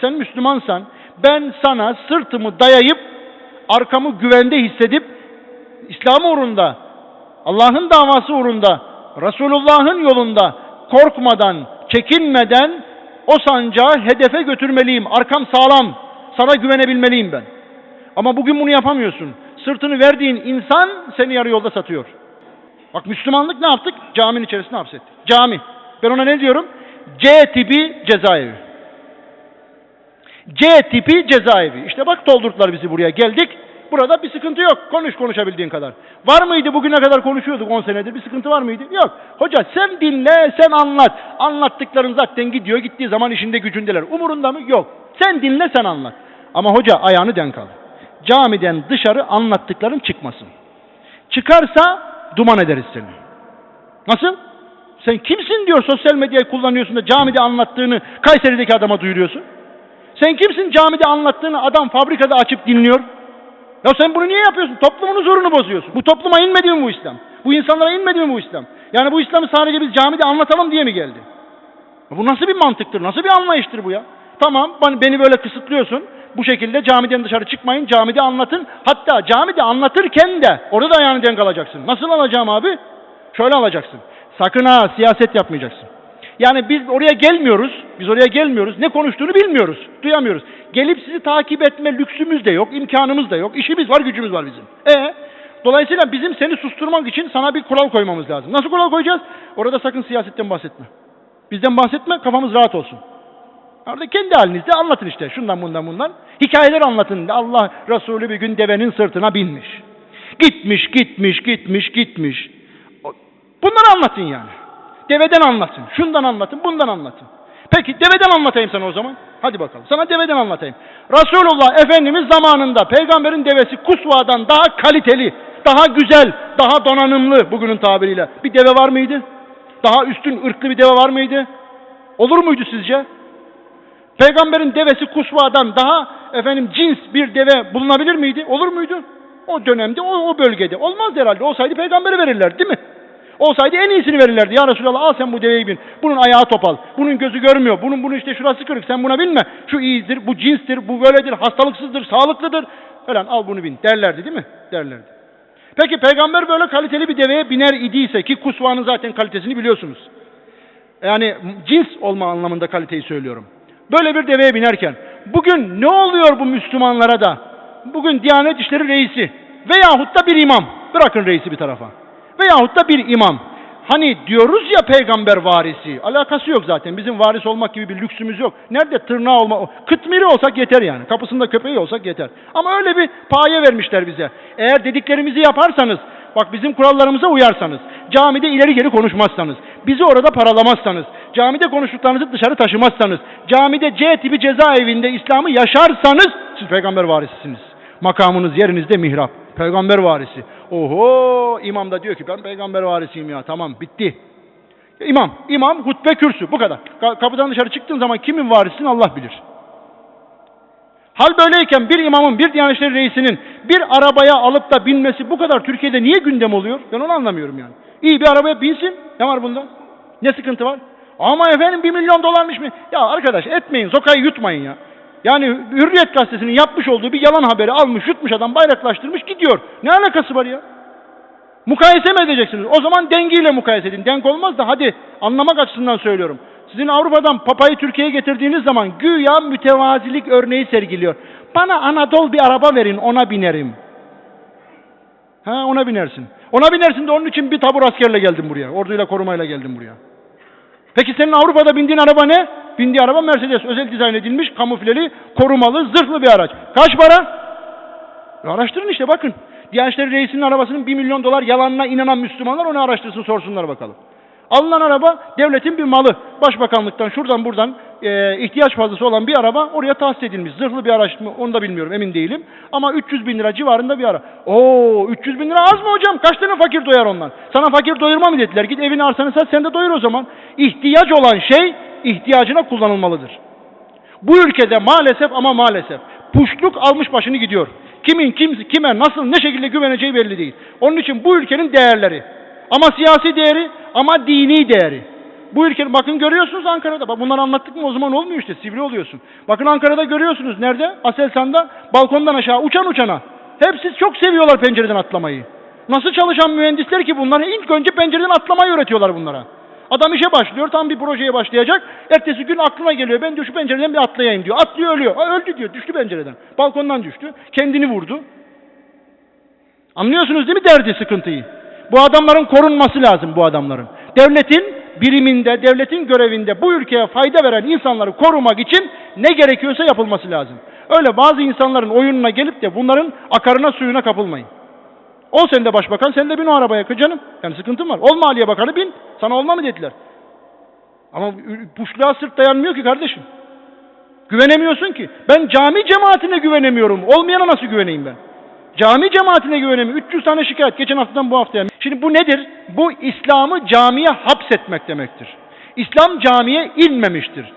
Sen Müslümansan ben sana sırtımı dayayıp arkamı güvende hissedip İslam uğrunda, Allah'ın davası uğrunda, Resulullah'ın yolunda korkmadan, çekinmeden o sancağı hedefe götürmeliyim. Arkam sağlam. Sana güvenebilmeliyim ben. Ama bugün bunu yapamıyorsun. Sırtını verdiğin insan seni yarı yolda satıyor. Bak Müslümanlık ne yaptık? Caminin içerisine hapsettik. Cami. Ben ona ne diyorum? C tipi cezaevi. C tipi cezaevi. İşte bak doldurdular bizi buraya. Geldik. Burada bir sıkıntı yok. Konuş konuşabildiğin kadar. Var mıydı bugüne kadar konuşuyorduk 10 senedir. Bir sıkıntı var mıydı? Yok. Hoca sen dinle, sen anlat. Anlattıkların zaten gidiyor. Gittiği zaman işinde gücündeler. Umurunda mı? Yok. Sen dinle, sen anlat. Ama hoca ayağını denk al. Camiden dışarı anlattıkların çıkmasın. Çıkarsa duman ederiz seni. Nasıl? Sen kimsin diyor sosyal medyayı kullanıyorsun da camide anlattığını Kayseri'deki adama duyuruyorsun. Sen kimsin camide anlattığını adam fabrikada açıp dinliyor. Ya sen bunu niye yapıyorsun? Toplumun huzurunu bozuyorsun. Bu topluma inmedi mi bu İslam? Bu insanlara inmedi mi bu İslam? Yani bu İslam'ı sadece biz camide anlatalım diye mi geldi? Bu nasıl bir mantıktır? Nasıl bir anlayıştır bu ya? Tamam ben- beni böyle kısıtlıyorsun. Bu şekilde camiden dışarı çıkmayın, camide anlatın. Hatta camide anlatırken de orada da ayağını denk alacaksın. Nasıl alacağım abi? Şöyle alacaksın. Sakın ha siyaset yapmayacaksın. Yani biz oraya gelmiyoruz. Biz oraya gelmiyoruz. Ne konuştuğunu bilmiyoruz. Duyamıyoruz. Gelip sizi takip etme lüksümüz de yok, imkanımız da yok. İşimiz var, gücümüz var bizim. E Dolayısıyla bizim seni susturmak için sana bir kural koymamız lazım. Nasıl kural koyacağız? Orada sakın siyasetten bahsetme. Bizden bahsetme, kafamız rahat olsun. Orada kendi halinizde anlatın işte. Şundan bundan bundan. Hikayeler anlatın. Allah Resulü bir gün devenin sırtına binmiş. Gitmiş, gitmiş, gitmiş, gitmiş. Bunları anlatın yani. Deveden anlatın. Şundan anlatın, bundan anlatın. Peki deveden anlatayım sana o zaman. Hadi bakalım. Sana deveden anlatayım. Resulullah Efendimiz zamanında peygamberin devesi Kusva'dan daha kaliteli, daha güzel, daha donanımlı bugünün tabiriyle bir deve var mıydı? Daha üstün ırklı bir deve var mıydı? Olur muydu sizce? Peygamberin devesi Kusva'dan daha efendim cins bir deve bulunabilir miydi? Olur muydu? O dönemde, o, o bölgede. Olmazdı herhalde. Olsaydı peygambere verirlerdi değil mi? Olsaydı en iyisini verirlerdi. Ya Resulallah al sen bu deveyi bin. Bunun ayağı topal. Bunun gözü görmüyor. Bunun bunun işte şurası kırık. Sen buna binme. Şu iyidir, bu cinstir, bu böyledir, hastalıksızdır, sağlıklıdır. Falan al bunu bin derlerdi değil mi? Derlerdi. Peki peygamber böyle kaliteli bir deveye biner idiyse ki kusvanın zaten kalitesini biliyorsunuz. Yani cins olma anlamında kaliteyi söylüyorum. Böyle bir deveye binerken bugün ne oluyor bu Müslümanlara da? Bugün Diyanet İşleri Reisi veyahut da bir imam. Bırakın reisi bir tarafa. Veyahut da bir imam. Hani diyoruz ya peygamber varisi. Alakası yok zaten. Bizim varis olmak gibi bir lüksümüz yok. Nerede tırnağı olma? Kıtmiri olsak yeter yani. Kapısında köpeği olsak yeter. Ama öyle bir paye vermişler bize. Eğer dediklerimizi yaparsanız, bak bizim kurallarımıza uyarsanız, camide ileri geri konuşmazsanız, bizi orada paralamazsanız, camide konuştuklarınızı dışarı taşımazsanız, camide C tipi cezaevinde İslam'ı yaşarsanız siz peygamber varisisiniz. Makamınız yerinizde mihrap. Peygamber varisi. Oho imam da diyor ki ben peygamber varisiyim ya tamam bitti. İmam, imam hutbe kürsü bu kadar. Ka- Kapıdan dışarı çıktığın zaman kimin varisin Allah bilir. Hal böyleyken bir imamın, bir Diyanet İşleri Reisi'nin bir arabaya alıp da binmesi bu kadar Türkiye'de niye gündem oluyor? Ben onu anlamıyorum yani. İyi bir arabaya binsin. Ne var bunda? Ne sıkıntı var? Ama efendim bir milyon dolarmış mı? Ya arkadaş etmeyin, sokayı yutmayın ya. Yani Hürriyet Gazetesi'nin yapmış olduğu bir yalan haberi almış, yutmuş adam, bayraklaştırmış gidiyor. Ne alakası var ya? Mukayese mi edeceksiniz? O zaman dengiyle mukayese edin. Denk olmaz da hadi anlamak açısından söylüyorum. Sizin Avrupa'dan papayı Türkiye'ye getirdiğiniz zaman güya mütevazilik örneği sergiliyor. Bana Anadolu bir araba verin ona binerim. Ha ona binersin. Ona binersin de onun için bir tabur askerle geldim buraya. Orduyla korumayla geldim buraya. Peki senin Avrupa'da bindiğin araba ne? Bindiği araba Mercedes. Özel dizayn edilmiş, kamufleli, korumalı, zırhlı bir araç. Kaç para? E araştırın işte bakın. Diyanet Reisi'nin arabasının 1 milyon dolar yalanına inanan Müslümanlar onu araştırsın sorsunlar bakalım. Alınan araba devletin bir malı. Başbakanlıktan şuradan buradan e, ihtiyaç fazlası olan bir araba oraya tahsis edilmiş. Zırhlı bir araç mı onu da bilmiyorum emin değilim. Ama 300 bin lira civarında bir ara. Oo 300 bin lira az mı hocam? Kaç tane fakir doyar ondan? Sana fakir doyurma mı dediler? Git evini arsanı sen de doyur o zaman. İhtiyaç olan şey ihtiyacına kullanılmalıdır. Bu ülkede maalesef ama maalesef puşluk almış başını gidiyor. Kimin kim, kime nasıl ne şekilde güveneceği belli değil. Onun için bu ülkenin değerleri ama siyasi değeri ama dini değeri. Bu ülke bakın görüyorsunuz Ankara'da. Bak bunları anlattık mı o zaman olmuyor işte. Sivri oluyorsun. Bakın Ankara'da görüyorsunuz. Nerede? Aselsan'da balkondan aşağı uçan uçana. Hepsi çok seviyorlar pencereden atlamayı. Nasıl çalışan mühendisler ki bunlar ilk önce pencereden atlamayı öğretiyorlar bunlara. Adam işe başlıyor, tam bir projeye başlayacak. Ertesi gün aklına geliyor, ben diyor şu pencereden bir atlayayım diyor. Atlıyor ölüyor. Ha, öldü diyor, düştü pencereden. Balkondan düştü, kendini vurdu. Anlıyorsunuz değil mi derdi, sıkıntıyı? Bu adamların korunması lazım bu adamların. Devletin biriminde, devletin görevinde bu ülkeye fayda veren insanları korumak için ne gerekiyorsa yapılması lazım. Öyle bazı insanların oyununa gelip de bunların akarına suyuna kapılmayın. Ol sen de başbakan, sen de bin o arabaya canım. Yani sıkıntın var. Ol Maliye Bakanı bin. Sana olma mı dediler. Ama puşluğa sırt dayanmıyor ki kardeşim. Güvenemiyorsun ki. Ben cami cemaatine güvenemiyorum. Olmayana nasıl güveneyim ben? Cami cemaatine güvenemiyorum. 300 tane şikayet geçen haftadan bu haftaya. Şimdi bu nedir? Bu İslam'ı camiye hapsetmek demektir. İslam camiye inmemiştir.